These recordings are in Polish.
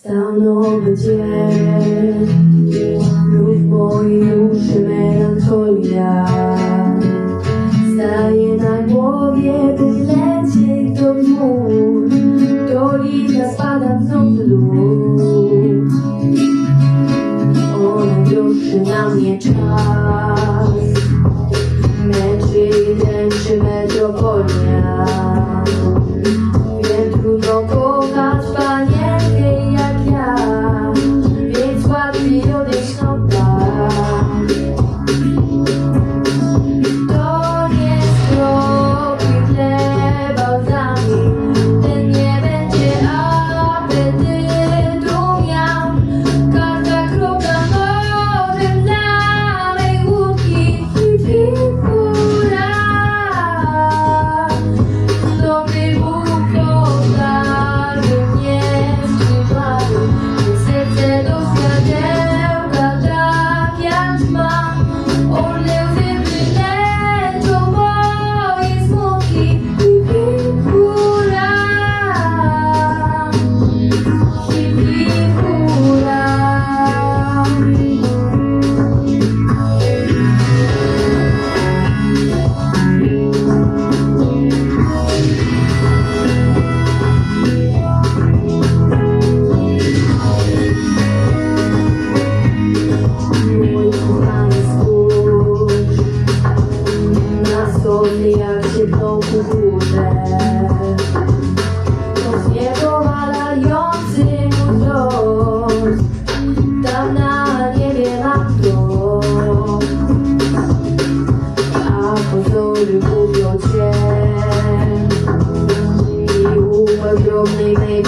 Stał nowy dzień Znów w mojej duszy melancholia. Staje na głowie, by lecieć do chmur. Dolina spada znów w dół O najdroższy na mnie czas. Męczy i dręczy metropolia 不无标签无我就你那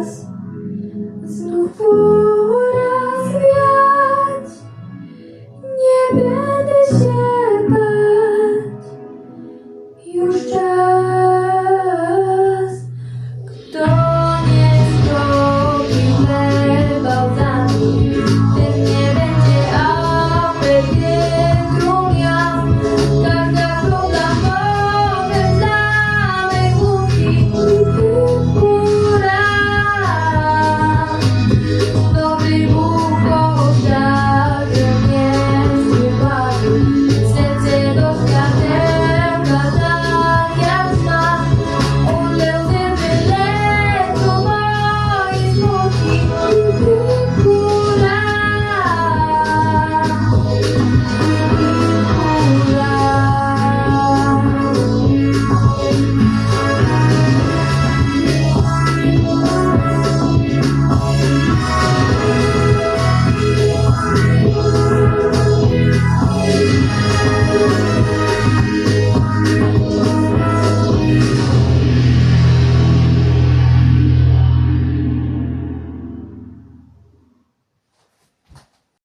us. Let's look forward.